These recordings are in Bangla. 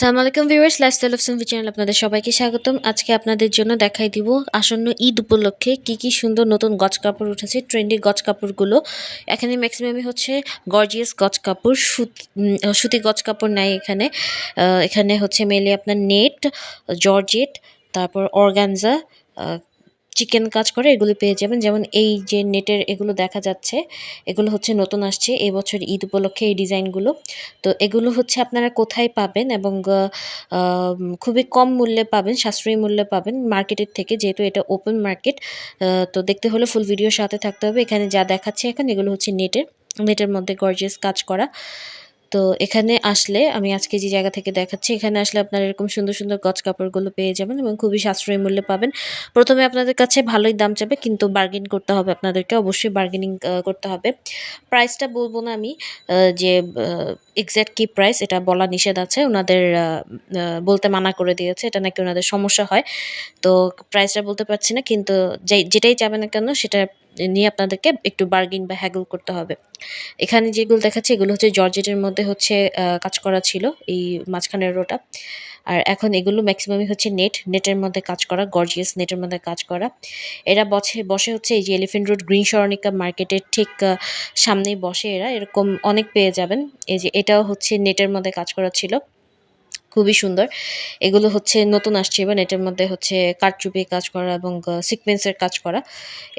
আসসালামু আলাইকুম ভিউয়ার্স লাইফস্টাইল অফ সুনভি চ্যানেল আপনাদের সবাইকে স্বাগতম। আজকে আপনাদের জন্য দেখাই দিব আসন্ন ঈদ উপলক্ষে কি কি সুন্দর নতুন গজ কাপড় উঠেছে ট্রেন্ডি গজ কাপড়গুলো। এখানে ম্যাক্সিমামই হচ্ছে গর্জিয়াস গজ কাপড়, সুত গজ কাপড় নাই এখানে। এখানে হচ্ছে মেলে আপনার নেট জর্জেট, তারপর অর্গানজা চিকেন কাজ করে, এগুলো পেয়ে যাবেন। যেমন এই যে নেটের এগুলো দেখা যাচ্ছে, এগুলো হচ্ছে নতুন আসছে এবছর ঈদ উপলক্ষে এই ডিজাইনগুলো। তো এগুলো হচ্ছে আপনারা কোথায় পাবেন এবং খুবই কম মূল্যে পাবেন, সাশ্রয়ী মূল্যে পাবেন মার্কেটের থেকে, যেহেতু এটা ওপেন মার্কেট তো দেখতে হলে ফুল ভিডিও সাথে থাকতে হবে। এখানে যা দেখাচ্ছে এখন এগুলো হচ্ছে নেটের নেটের মধ্যে গর্জিয়াস কাজ করা। তো এখানে আসলে আমি আজকে যে জায়গা থেকে দেখাচ্ছি, এখানে আসলে আপনারা এরকম সুন্দর সুন্দর গজ কাপড়গুলো পেয়ে যাবেন এবং খুবই সাশ্রয়ী মূল্যে পাবেন। প্রথমে আপনাদের কাছে ভালোই দাম চাবে কিন্তু বার্গেন করতে হবে আপনাদেরকে, অবশ্যই বার্গেনিং করতে হবে। প্রাইসটা বলব না আমি যে এক্স্যাক্ট কি প্রাইস এটা বলা নিষেধ আছে, ওনাদের বলতে মানা করে দিয়েছে, এটা নাকি ওনাদের সমস্যা হয়। তো প্রাইসটা বলতে পারছি না, কিন্তু যেটাই চাবেন না কেন, সেটা নিয়ে আপনাদেরকে একটু বার্গিন বা হ্যাগল করতে হবে। এখানে যেগুলো দেখাচ্ছে, এগুলো হচ্ছে জর্জেটের মধ্যে হচ্ছে কাজ করা ছিল, এই মাঝখানের রোটা। আর এখন এগুলো ম্যাক্সিমামই হচ্ছে নেট নেটের মধ্যে কাজ করা গর্জিয়াস নেটের মধ্যে কাজ করা। এরা বসে বসে হচ্ছে এই যে এলিফেন্ট রোড গ্রিন সরণিকা মার্কেটের ঠিক সামনেই বসে এরা। এরকম অনেক পেয়ে যাবেন। এই যে এটাও হচ্ছে নেটের মধ্যে কাজ করা ছিল। খুবই সুন্দর। এগুলো হচ্ছে নতুন আসছে এবার এটার মধ্যে হচ্ছে কারচুপি কাজ করা এবং সিকোয়েন্সের কাজ করা।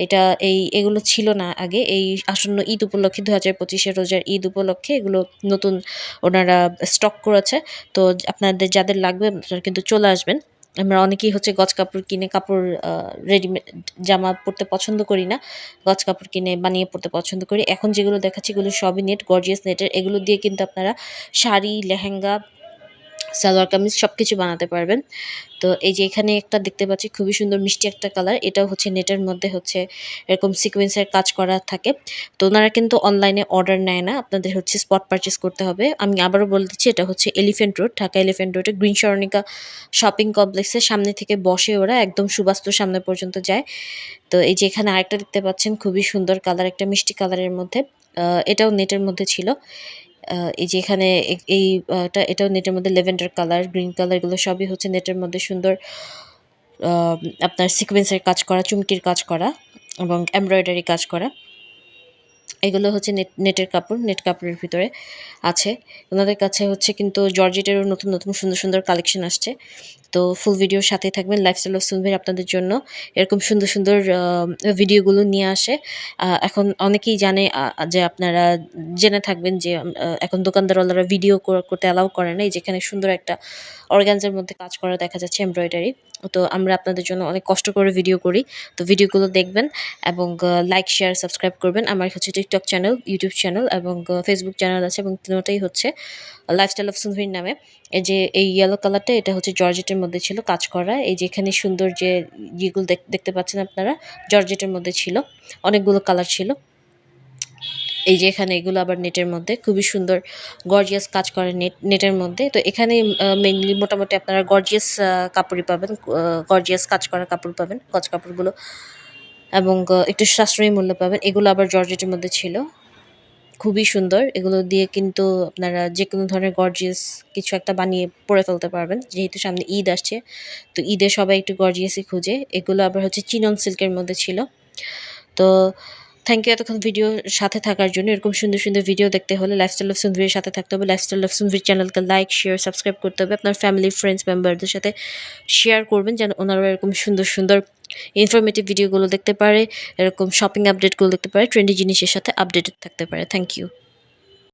এটা এই, এগুলো ছিল না আগে। এই আসন্ন ঈদ উপলক্ষে দু হাজার পঁচিশে রোজার ঈদ উপলক্ষে এগুলো নতুন ওনারা স্টক করেছে। তো আপনাদের যাদের লাগবে, আপনারা কিন্তু চলে আসবেন। আমরা অনেকেই হচ্ছে গজ কাপড় কিনে কাপড় রেডিমেড জামা পরতে পছন্দ করি না। গজ কাপড় কিনে বানিয়ে পরতে পছন্দ করি। এখন যেগুলো দেখাচ্ছি, এগুলো সবই নেট গর্জিয়াস নেটের এগুলো দিয়ে কিন্তু আপনারা শাড়ি, লেহেঙ্গা সালোয়ার কামিজ সব কিছু বানাতে পারবেন। তো এই যে এখানে একটা দেখতে পাচ্ছি খুবই সুন্দর মিষ্টি একটা কালার। এটাও হচ্ছে নেটের মধ্যে হচ্ছে এরকম সিকোয়েন্সের কাজ করা থাকে। তো ওনারা কিন্তু অনলাইনে অর্ডার নেয় না। আপনাদের হচ্ছে স্পট পারচেস করতে হবে। আমি আবারও বলে দিচ্ছি, এটা হচ্ছে এলিফেন্ট রোড ঢাকা এলিফেন্ট রোডে গ্রিন সরণিকা শপিং কমপ্লেক্সের সামনে থেকে বসে ওরা একদম সুবাস্তুর সামনে পর্যন্ত যায়। তো এই যে এখানে আরেকটা দেখতে পাচ্ছেন, খুবই সুন্দর কালার, একটা মিষ্টি কালারের মধ্যে। এটাও নেটের মধ্যে ছিল। এই যে এখানে এ- এই এটা এটাও নেটের মধ্যে লেভেন্ডার কালার, গ্রিন কালার এগুলো সবই হচ্ছে নেটের মধ্যে সুন্দর আপনার সিকোয়েন্সের কাজ করা, চুমকির কাজ করা এবং এমব্রয়ডারি কাজ করা। এগুলো হচ্ছে নেট নেটের কাপড় নেট কাপড়ের ভিতরে আছে। ওনাদের কাছে হচ্ছে কিন্তু জর্জেটেরও নতুন নতুন সুন্দর সুন্দর কালেকশন আসছে। তো ফুল ভিডিওর সাথে থাকবেন লাইফস্টাইল অফ সুনভের আপনাদের জন্য। এরকম সুন্দর সুন্দর ভিডিওগুলো নিয়ে আসে। এখন অনেকেই জানে যে আপনারা জেনে থাকবেন যে এখন দোকানদারওয়ালারা ভিডিও করতে অ্যালাউ করে না যেখানে সুন্দর একটা অর্গানজার মধ্যে কাজ করা দেখা যাচ্ছে এমব্রয়ডারি তো আমরা আপনাদের জন্য অনেক কষ্ট করে ভিডিও করি। তো ভিডিওগুলো দেখবেন এবং লাইক শেয়ার সাবস্ক্রাইব করবেন। আমার হচ্ছে টিকটক চ্যানেল ইউটিউব চ্যানেল এবং ফেসবুক চ্যানেল আছে এবং তিনোটাই হচ্ছে লাইফস্টাইল অফ সুনভির নামে। এই যে, এই ইয়েলো কালারটা এটা হচ্ছে জর্জেটের মধ্যে ছিল কাজ করা। এই যে, এখানে সুন্দর যে ইয়েগুলো দেখ- দেখতে পাচ্ছেন আপনারা জর্জেটের মধ্যে ছিল। অনেকগুলো কালার ছিল। এই যে, এখানে এগুলো আবার নেটের মধ্যে। খুবই সুন্দর গর্জিয়াস কাজ করে নেট, নেটের মধ্যে। তো এখানে মেনলি মোটামুটি আপনারা গর্জিয়াস কাপড়ই পাবেন গর্জিয়াস কাজ করা কাপড় পাবেন গজ কাপড়গুলো। এবং একটু সাশ্রয়ী মূল্য পাবেন। এগুলো আবার জর্জেটের মধ্যে ছিল। খুবই সুন্দর। এগুলো দিয়ে কিন্তু আপনারা যে কোনো ধরনের গর্জিয়াস কিছু একটা বানিয়ে পরে ফেলতে পারবেন। যেহেতু সামনে ঈদ আসছে, তো ঈদে সবাই একটু গর্জিয়াসই খুঁজে। এগুলো আবার হচ্ছে চিনন সিল্কের মধ্যে ছিল। তো থ্যাংক ইউ এতক্ষণ ভিডিও সাথে থাকার জন্য। এরকম সুন্দর সুন্দর ভিডিও দেখতে হলে লাইফস্টাইল অফ সুন্দরীর সাথে থাকতে হবে। লাইফস্টাইল অফ সুনভির চ্যানেলকে লাইক শেয়ার সাবস্ক্রাইব করতে হবে। আপনার ফ্যামিলি ফ্রেন্ডস মেম্বারদের সাথে শেয়ার করবেন যেন ওনারা এরকম সুন্দর সুন্দর ইনফরমেটিভ ভিডিওগুলো দেখতে পারে, এরকম শপিং আপডেটগুলো দেখতে পারে ট্রেন্ডি জিনিসের সাথে আপডেটেড থাকতে পারে। Thank you